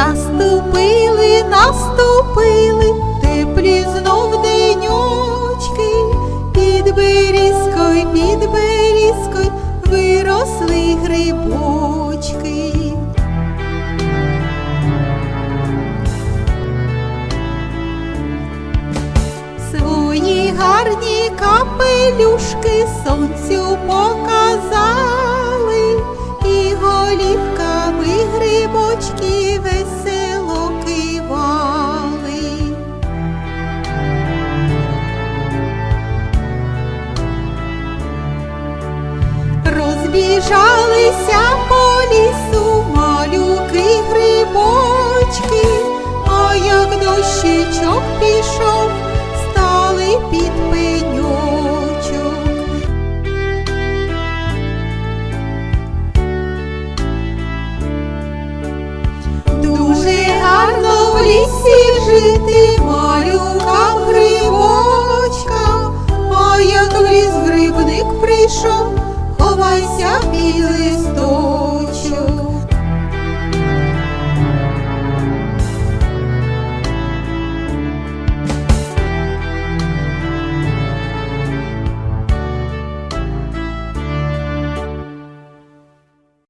Наступили, наступили, теплі знов деньочки, під берізкою, під берізкою виросли грибочки. Свої гарні капелюшки сонцю показали, грибочки весело кивали. Розбіжалися по лісу малюки грибочки, а як дощичок пішов, лісі жити малюкам грибочкам, а як в ліс грибник прийшов, ховайся під листом.